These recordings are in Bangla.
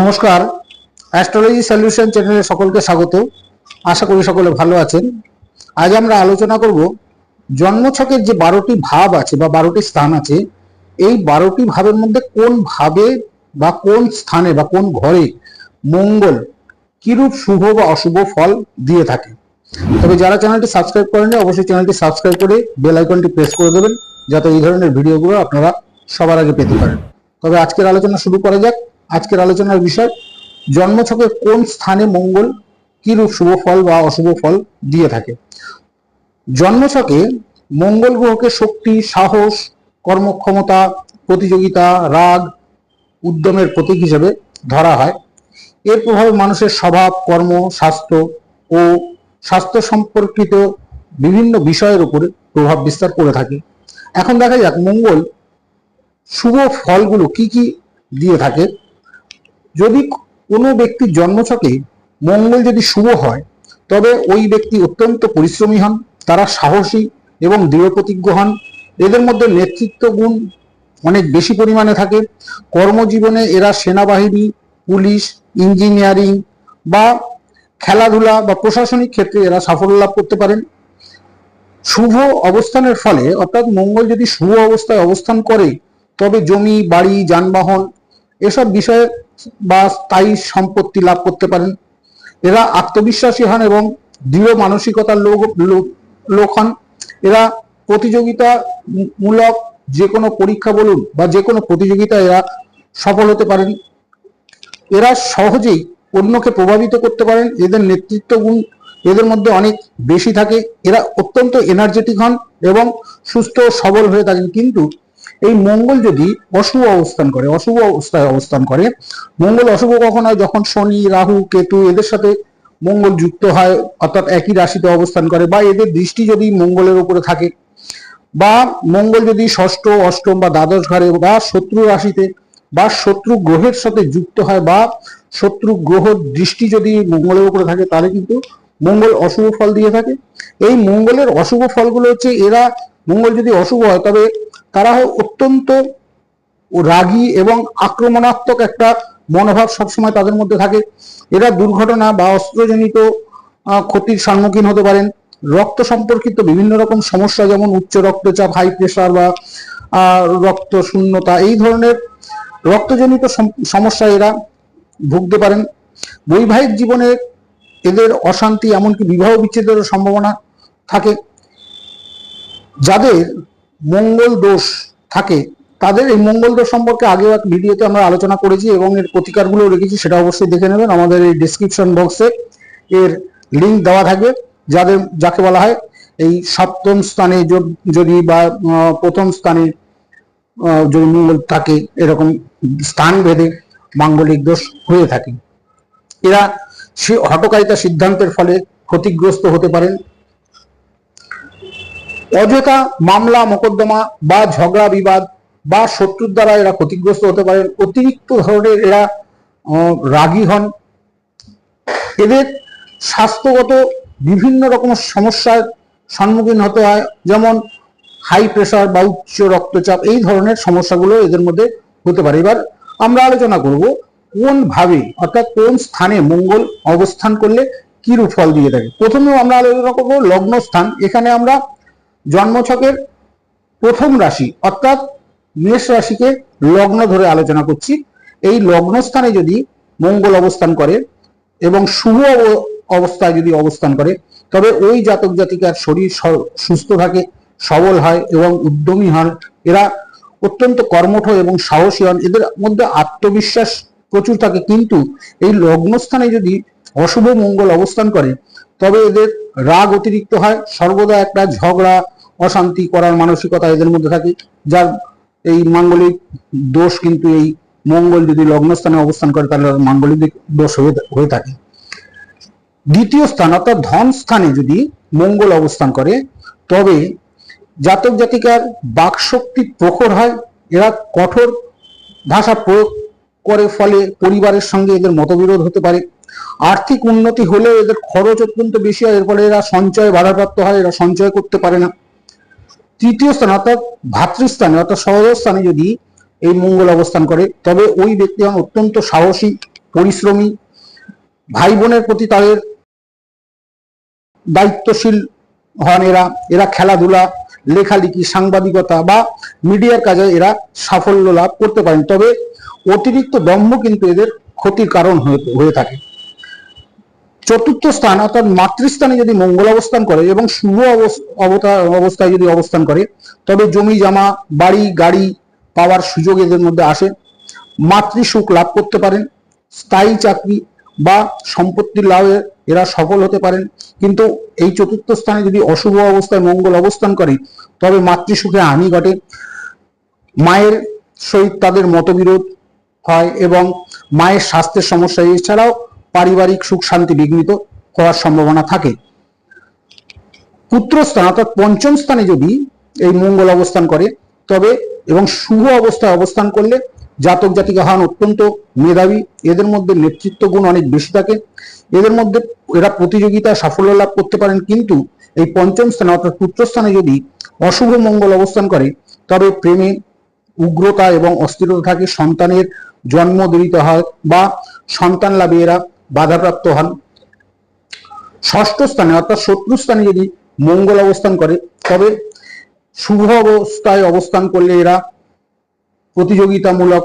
নমস্কার। অ্যাস্ট্রোলজি সলিউশন চ্যানেলে সকলকে স্বাগত। আশা করি সকলে ভালো আছেন। আজ আমরা আলোচনা করব জন্মছকের যে বারোটি ভাব আছে বা বারোটি স্থান আছে, এই বারোটি ভাবের মধ্যে কোন ভাবে বা কোন স্থানে বা কোন ঘরে মঙ্গল কিরূপ শুভ বা অশুভ ফল দিয়ে থাকে। তবে যারা চ্যানেলটি সাবস্ক্রাইব করেননি, অবশ্যই চ্যানেলটি সাবস্ক্রাইব করে বেল আইকনটি প্রেস করে দেবেন, যাতে এই ধরনের ভিডিওগুলো আপনারা সবার আগে পেতে পারেন। তবে আজকের আলোচনা শুরু করা যাক। আজকের আলোচনার বিষয় জন্মছকে কোন স্থানে মঙ্গল কিরূপ শুভ ফল বা অশুভ ফল দিয়ে থাকে? জন্মছকে মঙ্গল গ্রহকে শক্তি, সাহস, কর্মক্ষমতা, প্রতিযোগিতা, রাগ, উদ্যমের প্রতীক হিসেবে ধরা হয়। এর প্রভাবে মানুষের স্বভাব, কর্ম, স্বাস্থ্য ও স্বাস্থ্য সম্পর্কিত বিভিন্ন বিষয়ের উপরে প্রভাব বিস্তার করে থাকে। এখন দেখা যাক মঙ্গল শুভ ফলগুলো কি কি দিয়ে থাকে। যদি কোনো ব্যক্তির জন্মছকে মঙ্গল যদি শুভ হয়, তবে ওই ব্যক্তি অত্যন্ত পরিশ্রমী হন, তারা সাহসী এবং দৃঢ় প্রতিজ্ঞ হন। এদের মধ্যে নেতৃত্ব গুণ অনেক বেশি পরিমাণে থাকে। কর্মজীবনে এরা সেনাবাহিনী, পুলিশ, ইঞ্জিনিয়ারিং বা খেলাধুলা বা প্রশাসনিক ক্ষেত্রে এরা সাফল্য লাভ করতে পারেন। শুভ অবস্থানের ফলে, অর্থাৎ মঙ্গল যদি শুভ অবস্থায় অবস্থান করে, তবে জমি, বাড়ি, যানবাহন, এসব বিষয়ে বা স্থায়ী সম্পত্তি লাভ করতে পারেন। এরা আত্মবিশ্বাসী হন এবং দৃঢ় মানসিকতার লোক হন। এরা প্রতিযোগিতা মূলক যে কোনো পরীক্ষা বলুন বা যে কোনো প্রতিযোগিতায় এরা সফল হতে পারেন। এরা সহজেই অন্যকে প্রভাবিত করতে পারেন। এদের নেতৃত্ব গুণ এদের মধ্যে অনেক বেশি থাকে। এরা অত্যন্ত এনার্জেটিক হন এবং সুস্থ সবল হয়ে থাকেন। কিন্তু এই মঙ্গল যদি অশুভ অবস্থান করে, অশুভ অবস্থায় অবস্থান করে, মঙ্গল অশুভ কখন হয়? যখন শনি, রাহু, কেতু এদের সাথে মঙ্গল যুক্ত হয়, অর্থাৎ একই রাশিতে অবস্থান করে বা এদের দৃষ্টি যদি মঙ্গলের উপরে থাকে বা মঙ্গল যদি ষষ্ঠ, অষ্টম বা দ্বাদশ ঘরে বা শত্রু রাশিতে বা শত্রু গ্রহের সাথে যুক্ত হয় বা শত্রু গ্রহ দৃষ্টি যদি মঙ্গলের উপরে থাকে, তাহলে কিন্তু মঙ্গল অশুভ ফল দিয়ে থাকে। এই মঙ্গলের অশুভ ফলগুলো হচ্ছে এরা মঙ্গল যদি অশুভ হয়, তবে তারা অত্যন্ত রাগী এবং আক্রমণাত্মক একটা মনোভাব সবসময় তাদের মধ্যে থাকে। এরা দুর্ঘটনা বা অস্ত্রজনিত ক্ষতির সম্মুখীন হতে পারেন। রক্ত সম্পর্কিত বিভিন্ন রকম সমস্যা যেমন উচ্চ রক্তচাপ হাই প্রেশার বা রক্ত শূন্যতা, এই ধরনের রক্তজনিত সমস্যা এরা ভুগতে পারেন। বৈবাহিক জীবনে এদের অশান্তি এমনকি বিবাহ বিচ্ছেদেরও সম্ভাবনা থাকে। যাদের মঙ্গল দোষ থাকে, তাদের এই মঙ্গল দোষ সম্পর্কে আগেও এক ভিডিওতে আমরা আলোচনা করেছি এবং এর প্রতিকারগুলো রেখেছি, সেটা অবশ্যই দেখে নেবেন। আমাদের এই ডিসক্রিপশন বক্সে এর লিংক দেওয়া থাকবে, যাদের, যাকে বলা হয় এই সপ্তম স্থানে যদি বা প্রথম স্থানে যদি মঙ্গল থাকে, এরকম স্থান ভেদে মাঙ্গলিক দোষ হয়ে থাকে। এরা সে হটকারিতা সিদ্ধান্তের ফলে ক্ষতিগ্রস্ত হতে পারেন অযথা মামলা, মোকদ্দমা বা ঝগড়া, বিবাদ বা শত্রুর দ্বারা এরা ক্ষতিগ্রস্ত হতে পারেন। অতিরিক্ত ধরনের এরা রাগী হন। এদের স্বাস্থ্যগত বিভিন্ন রকম সমস্যার সম্মুখীন হতে হয়, যেমন হাই প্রেশার বা উচ্চ রক্তচাপ, এই ধরনের সমস্যাগুলো এদের মধ্যে হতে পারে। এবার আমরা আলোচনা করব কোন ভাবে, অর্থাৎ কোন স্থানে মঙ্গল অবস্থান করলে কি রূপ ফল দিয়ে থাকে। প্রথমেও আমরা আলোচনা করব লগ্ন স্থান। এখানে আমরা জন্মছকের প্রথম রাশি, অর্থাৎ মেষ রাশিকে লগ্ন ধরে আলোচনা করছি। এই লগ্ন স্থানে যদি মঙ্গল অবস্থান করে এবং শুভ অবস্থায় যদি অবস্থান করে, তবে ওই জাতক জাতিকার শরীর সুস্থ থাকে, সবল হয় এবং উদ্যমী হন। এরা অত্যন্ত কর্মঠ এবং সাহসী হন। এদের মধ্যে আত্মবিশ্বাস প্রচুর থাকে। কিন্তু এই লগ্নস্থানে যদি অশুভ মঙ্গল অবস্থান করে, তবে এদের রাগ অতিরিক্ত হয়। সর্বদা একটা ঝগড়া অশান্তি করার মানসিকতা এদের মধ্যে থাকে। যার এই মাঙ্গলিক দোষ কিন্তু এই মঙ্গল যদি লগ্নস্থানে অবস্থান করে, তাহলে মাঙ্গলিক দোষ হয়ে থাকে। দ্বিতীয় স্থান অর্থাৎ ধন স্থানে যদি মঙ্গল অবস্থান করে, তবে জাতক জাতিকার বাকশক্তি প্রখর হয়, এরা কঠোর ভাষা প্রয়োগ করে ফলে পরিবারের সঙ্গে এদের মতবিরোধ হতে পারে। আর্থিক উন্নতি হলেও এদের খরচ অত্যন্ত বেশি হয়, এর ফলে এরা সঞ্চয় বাধাপ্রাপ্ত হয়, এরা সঞ্চয় করতে পারে না। তৃতীয় স্থান অর্থাৎ ভাতৃস্থানে অর্থাৎ সহজ স্থানে যদি এই মঙ্গল অবস্থান করে, তবে ওই ব্যক্তি হন অত্যন্ত সাহসী, পরিশ্রমী ভাই বোনের প্রতি তাদের দায়িত্বশীল হন এরা এরা খেলাধুলা, লেখালেখি, সাংবাদিকতা বা মিডিয়ার কাজে এরা সাফল্য লাভ করতে পারেন। তবে অতিরিক্ত দম্ভ কিন্তু এদের ক্ষতির কারণ হয়ে হয়ে থাকে। চতুর্থ স্থান, অর্থাৎ মাতৃস্থানে যদি মঙ্গল অবস্থান করে এবং শুভ অবস- অবস্থায় যদি অবস্থান করে, তবে জমি, জমা, বাড়ি, গাড়ি পাওয়ার সুযোগ এদের মধ্যে আসে। মাতৃসুখ লাভ করতে পারেন, স্থায়ী চাকরি বা সম্পত্তির লাভে এরা সফল হতে পারেন। কিন্তু এই চতুর্থ স্থানে যদি অশুভ অবস্থায় মঙ্গল অবস্থান করে, তবে মাতৃসুখে হানি ঘটে। মায়ের সহিত তাদের মতবিরোধ হয় এবং মায়ের স্বাস্থ্যের সমস্যা, এছাড়াও পারিবারিক সুখ শান্তি বিঘ্নিত হওয়ার সম্ভাবনা থাকে। পুত্রস্থান অর্থাৎ পঞ্চম স্থানে যদি এই মঙ্গল অবস্থান করে, তবে এবং শুভ অবস্থায় অবস্থান করলে জাতক জাতিকা হন অত্যন্ত মেধাবী। এদের মধ্যে নেতৃত্ব গুণ অনেক বেশি থাকে। এদের মধ্যে এরা প্রতিযোগিতায় সাফল্য লাভ করতে পারেন, কিন্তু এই পঞ্চম স্থানে অর্থাৎ পুত্রস্থানে যদি অশুভ মঙ্গল অবস্থান করে, তবে প্রেমে উগ্রতা এবং অস্থিরতা থাকে, সন্তানের জন্ম দেরিতে হয় বা সন্তান লাভে এরা বাধাপ্রাপ্ত হন। ষষ্ঠ স্থানে অর্থাৎ শত্রু স্থানে যদি মঙ্গল অবস্থান করে, তবে শুভ অবস্থায় অবস্থান করলে এরা প্রতিযোগিতামূলক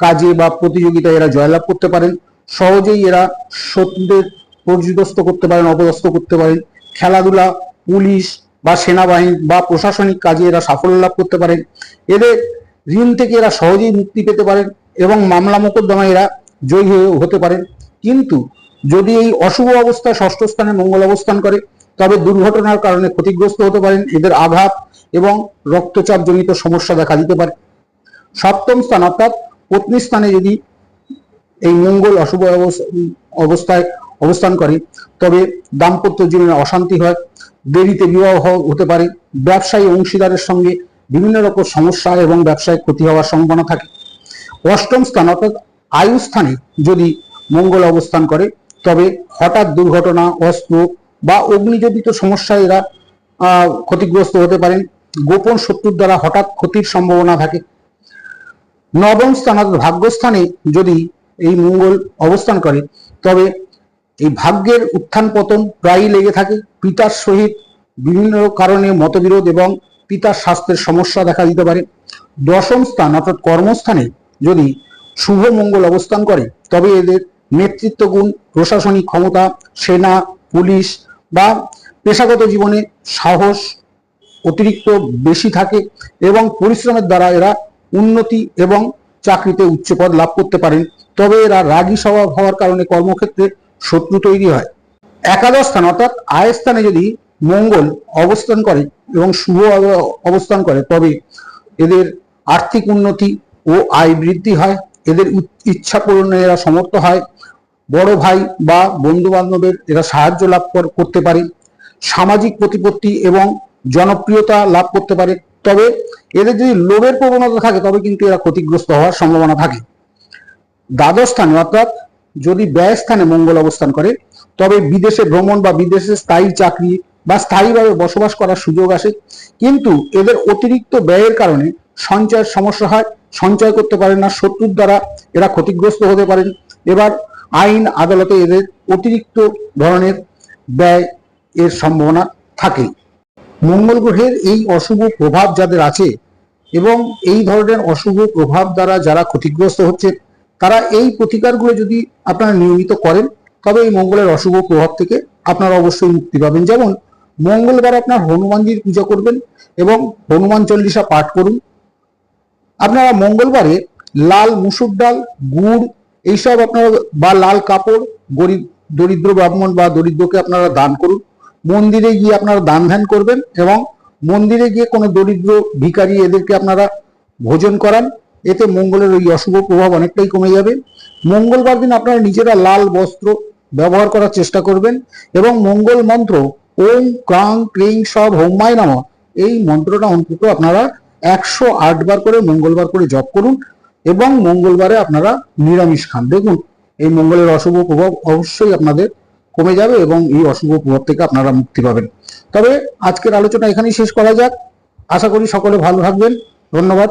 কাজে বা প্রতিযোগিতায় এরা জয়লাভ করতে পারেন। সহজেই এরা শত্রুদের পর্যদস্ত করতে পারেন, অপদস্থ করতে পারেন। খেলাধুলা, পুলিশ বা সেনাবাহিনী বা প্রশাসনিক কাজে এরা সাফল্য লাভ করতে পারেন। এদের ঋণ থেকে এরা সহজেই মুক্তি পেতে পারেন এবং মামলা মোকদ্দমায় এরা জয়ী হতে পারেন। কিন্তু যদি এই অশুভ অবস্থায় ষষ্ঠ স্থানে মঙ্গল অবস্থান করে, তবে দুর্ঘটনার কারণে ক্ষতিগ্রস্ত হতে পারেন এদের আঘাত এবং রক্তচাপ জনিত সমস্যা দেখা দিতে পারে। সপ্তম স্থান অর্থাৎ পত্নী স্থানে যদি এই মঙ্গল অশুভ অবস- অবস্থায় অবস্থান করে, তবে দাম্পত্য জীবনে অশান্তি হয়, দেরিতে বিবাহ হতে পারে, ব্যবসায়ী অংশীদারের সঙ্গে বিভিন্ন রকম সমস্যা এবং ব্যবসায় ক্ষতি হওয়ার সম্ভাবনা থাকে। অষ্টম স্থান অর্থাৎ আয়ু স্থানে যদি মঙ্গল অবস্থান করে। তবে হঠাৎ দুর্ঘটনা অস্ত্র বা অগ্নিজনিত সমস্যায় এরা ক্ষতিগ্রস্ত হতে পারেন। গোপন শত্রুর দ্বারা হঠাৎ ক্ষতির সম্ভাবনা থাকে। নবম স্থান অর্থাৎ ভাগ্যস্থানে যদি এই মঙ্গল অবস্থান করে, তবে এই ভাগ্যের উত্থান পতন প্রায়ই লেগে থাকে। পিতার সহিত বিভিন্ন কারণে মতবিরোধ এবং পিতার স্বাস্থ্যের সমস্যা দেখা দিতে পারে। দশম স্থান অর্থাৎ কর্মস্থানে যদি শুভ মঙ্গল অবস্থান করে, তবে এদের নেতৃত্ব গুণ প্রশাসনিক ক্ষমতা, সেনা, পুলিশ বা পেশাগত জীবনে সাহস অতিরিক্ত বেশি থাকে এবং পরিশ্রমের দ্বারা এরা উন্নতি এবং চাকরিতে উচ্চ পদ লাভ করতে পারেন। তবে এরা রাগী স্বভাব হওয়ার কারণে কর্মক্ষেত্রে শত্রু তৈরি হয়। একাদশ স্থান অর্থাৎ আয় স্থানে যদি মঙ্গল অবস্থান করে এবং শুভ অবস্থান করে, তবে এদের আর্থিক উন্নতি ও আয় বৃদ্ধি হয়। এদের ইচ্ছা পূরণে এরা সমর্থ হয়। বড় ভাই বা বন্ধু বান্ধবের এরা সাহায্য লাভ কর- করতে পারে, সামাজিক প্রতিপত্তি এবং জনপ্রিয়তা লাভ করতে পারে। তবে এদের যদি লোভের প্রবণতা থাকে, তবে কিন্তু এরা ক্ষতিগ্রস্ত হওয়ার সম্ভাবনা থাকে। দ্বাদশ স্থানে অর্থাৎ যদি ব্যয় স্থানে মঙ্গল অবস্থান করে, তবে বিদেশে ভ্রমণ বা বিদেশে স্থায়ী চাকরি বা স্থায়ীভাবে বসবাস করার সুযোগ আসে। কিন্তু এদের অতিরিক্ত ব্যয়ের কারণে সঞ্চয়ের সমস্যা হয়, সঞ্চয় করতে পারেন না, শত্রুর দ্বারা এরা ক্ষতিগ্রস্ত হতে পারেন। এবার আইন আদালতে এদের অতিরিক্ত ধরনের ব্যয় এর সম্ভাবনা থাকে মঙ্গল গ্রহের এই অশুভ প্রভাব যাদের আছে এবং এই ধরনের অশুভ প্রভাব দ্বারা যারা ক্ষতিগ্রস্ত হচ্ছে, তারা এই প্রতিকারগুলো যদি আপনারা নিয়মিত করেন, তবে এই মঙ্গলের অশুভ প্রভাব থেকে আপনারা অবশ্যই মুক্তি পাবেন। যেমন, মঙ্গলবার আপনার হনুমানজির পূজা করবেন এবং হনুমান চল্লিশা পাঠ করুন। আপনারা মঙ্গলবারে লাল মুসুর ডাল, গুড় এইসব আপনারা বা লাল কাপড়, গরিব, দরিদ্র ব্রাহ্মণ বা দরিদ্রকে আপনারা দান করুন। মন্দিরে গিয়ে আপনারা দান ধ্যান করবেন এবং মন্দিরে গিয়ে কোনো দরিদ্র ভিখারি এদেরকে আপনারা ভোজন করান। এতে মঙ্গলের ওই অশুভ প্রভাব অনেকটাই কমে যাবে। মঙ্গলবার দিন আপনারা নিজেরা লাল বস্ত্র ব্যবহার করার চেষ্টা করবেন এবং মঙ্গল মন্ত্র, ওম ক্রাং ক্রিং সব হোমায় নামা, এই মন্ত্রটা অন্তত আপনারা একশো বার করে মঙ্গলবার করে জপ করুন। এবং মঙ্গলবারে আপনারা নিরামিষ খান। দেখুন, এই মঙ্গলের অশুভ প্রভাব অবশ্যই আপনাদের কমে যাবে এবং এই অশুভ প্রভাব থেকে আপনারা মুক্তি পাবেন। তবে আজকের আলোচনা এখানেই শেষ করা যাক। আশা করি সকলে ভালো থাকবেন। ধন্যবাদ।